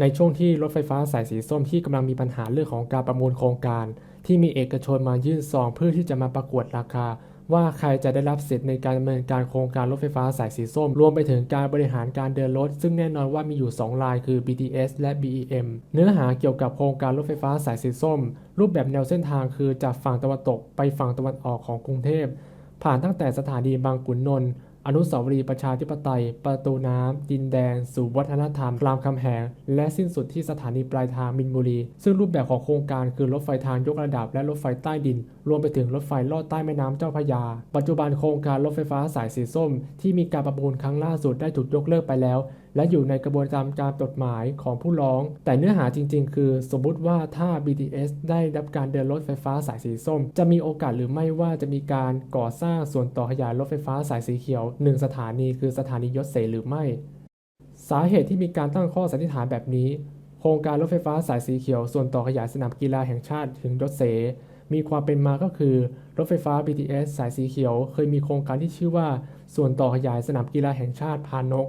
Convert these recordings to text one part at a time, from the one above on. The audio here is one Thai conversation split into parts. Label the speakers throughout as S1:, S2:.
S1: ในช่วงที่รถไฟฟ้าสายสีส้มที่กำลังมีปัญหาเรื่องของการประมูลโครงการ ที่มีเอกชนมายื่นซองเพื่อที่จะมาประกวดราคา ว่าใครจะได้รับสิทธิ์ในการดำเนินการโครงการรถไฟฟ้าสายสีส้ม รวมไปถึงการบริหารการเดินรถ ซึ่งแน่นอนว่ามีอยู่2รายคือ BTS และ BEM เนื้อหาเกี่ยวกับโครงการรถไฟฟ้าสายสีส้ม รูปแบบแนวเส้นทางคือจากฝั่งตะวันตก ไปฝั่งตะวันออกของกรุงเทพผ่านตั้งแต่สถานีบางขุนนนท์ อนุสาวรีย์ประชาธิปไตย ประตูน้ำดินแดงสู่วัฒนธรรมรามคำแหง และสิ้นสุดที่สถานีปลายทางมินบุรี ซึ่งรูปแบบของโครงการคือรถไฟทางยกระดับและรถไฟใต้ดิน รวมไปถึงรถไฟลอดใต้แม่น้ำเจ้าพระยา ปัจจุบันโครงการรถไฟฟ้าสายสีส้ม ที่มีการประมูลครั้งล่าสุดได้ถูกยกเลิกไปแล้วและอยู่ในกระบวนการการกฎหมายของผู้ร้อง แต่เนื้อหาจริง ๆ คือสมมุติว่าถ้า BTS ได้รับการเดินรถไฟฟ้าสายสีส้ม จะมีโอกาสหรือไม่ว่าจะมีการก่อสร้างส่วนต่อขยายรถไฟฟ้าสายสีเขียว 1 สถานีคือสถานียศเสหรือไม่ สาเหตุที่มีการตั้งข้อสันนิษฐานแบบนี้ โครงการรถไฟฟ้าสายสีเขียว ส่วนต่อขยายสนามกีฬาแห่งชาติถึงยศเสมีความเป็นมาก็คือ รถไฟฟ้า BTS สายสีเขียว เคยมีโครงการที่ชื่อว่า ส่วนต่อขยายสนามกีฬาแห่งชาติพานก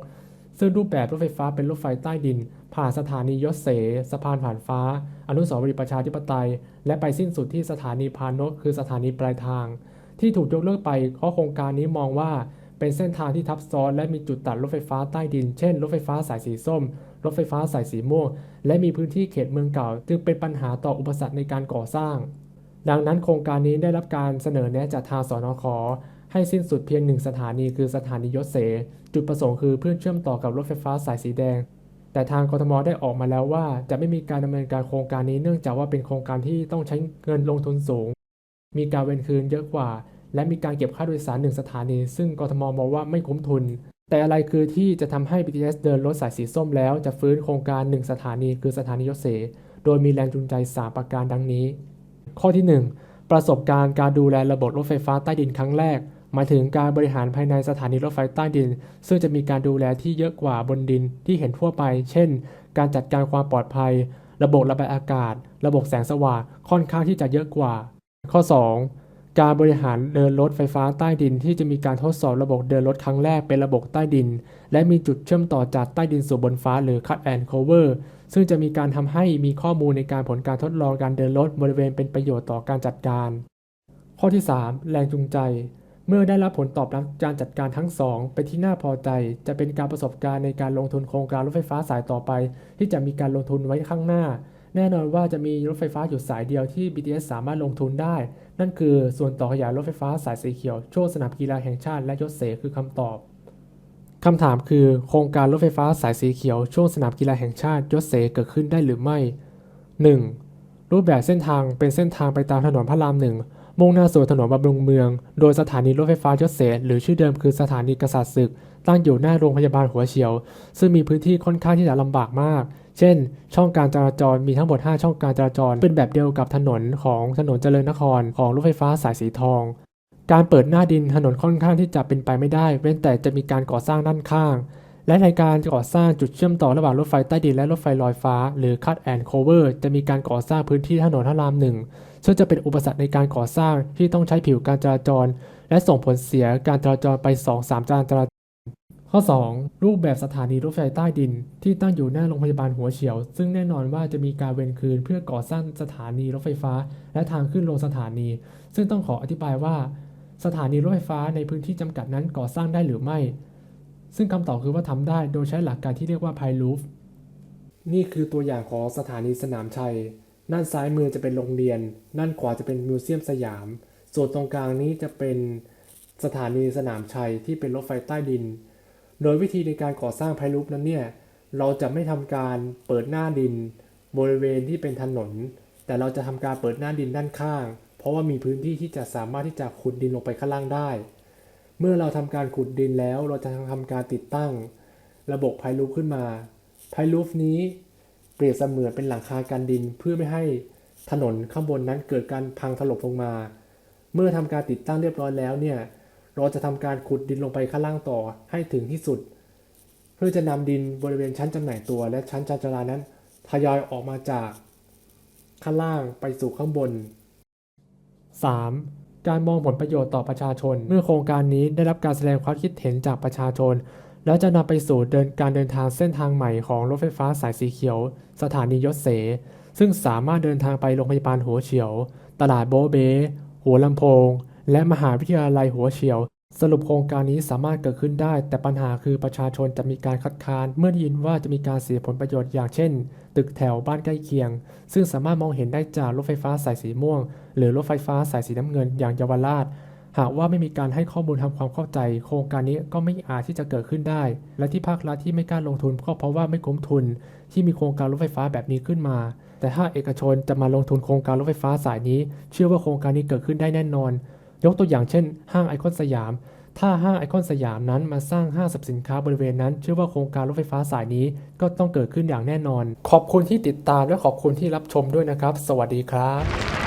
S1: ซึ่งรูปแบบรถไฟฟ้าเป็นรถไฟใต้ดิน ผ่านสถานียศเส สะพานผ่านฟ้า อนุสาวรีย์ประชาธิปไตย และไปสิ้นสุดที่สถานีพานกคือสถานีปลายทาง ที่ถูกยกเลิกไปเพราะโครงการนี้มองว่าเป็นเส้นทางที่ทับซ้อนและมีจุดตัดรถไฟฟ้าใต้ดิน เช่น รถไฟฟ้าสายสีส้ม รถไฟฟ้าสายสีม่วง และมีพื้นที่เขตเมืองเก่า จึงเป็นปัญหาต่ออุปสรรคในการก่อสร้าง ดังนั้นโครงการนี้ได้รับการเสนอแนะจากทางสนค ให้สิ้นสุดเพียงหนึ่งสถานีคือสถานียศเส จุดประสงค์คือเพื่อเชื่อมต่อกับรถไฟฟ้าสายสีแดง แต่ทางกทมได้ออกมาแล้วว่า จะไม่มีการดำเนินการโครงการนี้เนื่องจากว่าเป็นโครงการที่ต้องใช้เงินลงทุนสูง มีการเวนคืนเยอะกว่า และมีการเก็บค่าโดยสารหนึ่งสถานี ซึ่งกทมมองว่าไม่คุ้มทุน แต่อะไรคือที่จะทำให้ BTS เดินรถสายสีส้มแล้ว จะฟื้นโครงการ1สถานีคือสถานียศเส โดยมีแรงจูงใจ3ประการดังนี้ ข้อที่ 1 ประสบการณ์การดูแลระบบรถไฟฟ้าใต้ดินครั้งแรก มายถึงการบริหารภายในสถานีรถไฟใต้ดิน ซึ่งจะมีการดูแลที่เยอะกว่าบนดินที่เห็นทั่วไป เช่น การจัดการความปลอดภัย ระบบระบายอากาศ ระบบแสงสว่างค่อนข้างที่จะเยอะกว่า ข้อ 2 การบริหารเดินรถไฟฟ้าใต้ดิน ที่จะมีการทดสอบระบบเดินรถครั้งแรกเป็นระบบใต้ดิน และมีจุดเชื่อมต่อจากใต้ดินสู่บนฟ้าหรือ cut and cover ซึ่งจะมีการทำให้มีข้อมูลในการผลการทดลองการเดินรถบริเวณเป็นประโยชน์ต่อการจัดการ ข้อที่ 3 แรงจูงใจ เมื่อได้รับผลตอบรับการจัดการทั้งสองเป็นที่น่าพอใจ จะเป็นการประสบการณ์ในการลงทุนโครงการรถไฟฟ้าสายต่อไป ที่จะมีการลงทุนไว้ข้างหน้า แน่นอนว่าจะมีรถไฟฟ้าอยู่สายเดียวที่ BTS สามารถลงทุนได้ นั่นคือส่วนต่อขยายรถไฟฟ้าสายสีเขียวช่วงสนามกีฬาแห่งชาติและยศเสคือคำตอบคำถามคือ โครงการรถไฟฟ้าสายสีเขียวช่วงสนามกีฬาแห่งชาติยศเสเกิดขึ้นได้หรือไม่ 1. รูปแบบเส้นทางเป็นเส้นทางไปตามถนนพระรามหนึ่ง มุ่งหน้าสู่ถนนบำรุงเมือง โดยสถานีรถไฟฟ้ายศเสหรือชื่อเดิมคือสถานีกษัตริย์ศึก ตั้งอยู่หน้าโรงพยาบาลหัวเฉียว ซึ่งมีพื้นที่ค่อนข้างที่จะลำบากมาก เช่น ช่องการจราจรมีทั้งหมด 5 ช่องการจราจร เป็นแบบเดียวกับถนนของถนนเจริญนครของรถไฟฟ้าสายสีทอง การเปิดหน้าดินถนนค่อนข้างที่จะเป็นไปไม่ได้ เว้นแต่จะมีการก่อสร้างด้านข้าง และในการก่อสร้างจุดเชื่อมต่อระหว่างรถไฟใต้ดินและรถไฟลอยฟ้า หรือ cut and cover จะมีการก่อสร้างพื้นที่ถนนพระรามหนึ่งซึ่งจะเป็นอุปสรรคในการก่อสร้างที่ต้องใช้ผิวการจราจร และส่งผลเสียการจราจรไป 2-3จานจราจรข้อ 2 รูปแบบสถานีรถไฟใต้ดิน ที่ตั้งอยู่หน้าโรงพยาบาลหัวเฉียว ซึ่งแน่นอนว่าจะมีการเวนคืนเพื่อก่อสร้างสถานีรถไฟฟ้า และทางขึ้นลงสถานี ซึ่งต้องขออธิบายว่า สถานีรถไฟฟ้าในพื้นที่จำกัดนั้นก่อสร้างได้หรือไม่ ซึ่งคำตอบคือว่าทำได้โดยใช้หลักการที่เรียกว่าไพลูฟนี่คือตัวอย่างของสถานีสนามชัย ด้านซ้ายมือจะเป็นโรงเรียน ด้านขวาจะเป็นมิวเซียมสยาม ส่วนตรงกลางนี้จะเป็นสถานีสนามชัยที่เป็นรถไฟใต้ดิน โดยวิธีในการก่อสร้างไพลูปนั้นเนี่ย เราจะไม่ทำการเปิดหน้าดิน บริเวณที่เป็นถนน แต่เราจะทำการเปิดหน้าดินด้านข้าง เพราะว่ามีพื้นที่ที่จะสามารถที่จะขุดดินลงไปข้างล่างได้ เมื่อเราทำการขุดดินแล้วเราจะทำการติดตั้ง ระบบไพลูปขึ้นมาไพลูปนี้เปรียบเสมือนเป็นหลังคากันดินเพื่อไม่ให้ถนนข้างบนนั้นเกิดการพังถล่มลงมา เมื่อทำการติดตั้งเรียบร้อยแล้วเนี่ยเราจะทำการขุดดินลงไปข้างล่างต่อให้ถึงที่สุด เพื่อจะนำดินบริเวณชั้นจำหน่ายตัว และชั้นจราจรานั้นทยอยออกมาจากข้างล่างไปสู่ข้างบน 3. การมองผลประโยชน์ต่อประชาชน เมื่อโครงการนี้ได้รับการแสดงความคิดเห็นจากประชาชน แล้วจะนำไปสู่เดินการเดินทางเส้นทางใหม่ของรถไฟฟ้าสายสีเขียว สถานียศเส ซึ่งสามารถเดินทางไปโรงพยาบาลหัวเฉียว ตลาดโบเบหัวลำโพง และมหาวิทยาลัยหัวเฉียว สรุปโครงการนี้สามารถเกิดขึ้นได้ แต่ปัญหาคือประชาชนจะมีการคัดค้าน เมื่อได้ยินว่าจะมีการเสียผลประโยชน์อย่างเช่น ตึกแถวบ้านใกล้เคียง ซึ่งสามารถมองเห็นได้จากรถไฟฟ้าสายสีม่วง หรือรถไฟฟ้าสายสีน้ำเงินอย่างเยาวราช หากว่าไม่มีการให้ข้อมูลทำความเข้าใจ โครงการนี้ก็ไม่อาจที่จะเกิดขึ้นได้ และที่ภาครัฐที่ไม่กล้าลงทุนก็เพราะว่าไม่คุ้มทุน ที่มีโครงการรถไฟฟ้าแบบนี้ขึ้นมาแต่ถ้าเอกชนจะมาลงทุนโครงการรถไฟฟ้าสายนี้ เชื่อว่าโครงการนี้เกิดขึ้นได้แน่นอน ยกตัวอย่างเช่น ห้างไอคอนสยาม ถ้าห้างไอคอนสยามนั้นมาสร้างห้างสรรพสินค้าบริเวณนั้น เชื่อว่าโครงการรถไฟฟ้าสายนี้ก็ต้องเกิดขึ้นอย่างแน่นอน ขอบคุณที่ติดตามและขอบคุณที่รับชมด้วยนะครับ สวัสดีครับ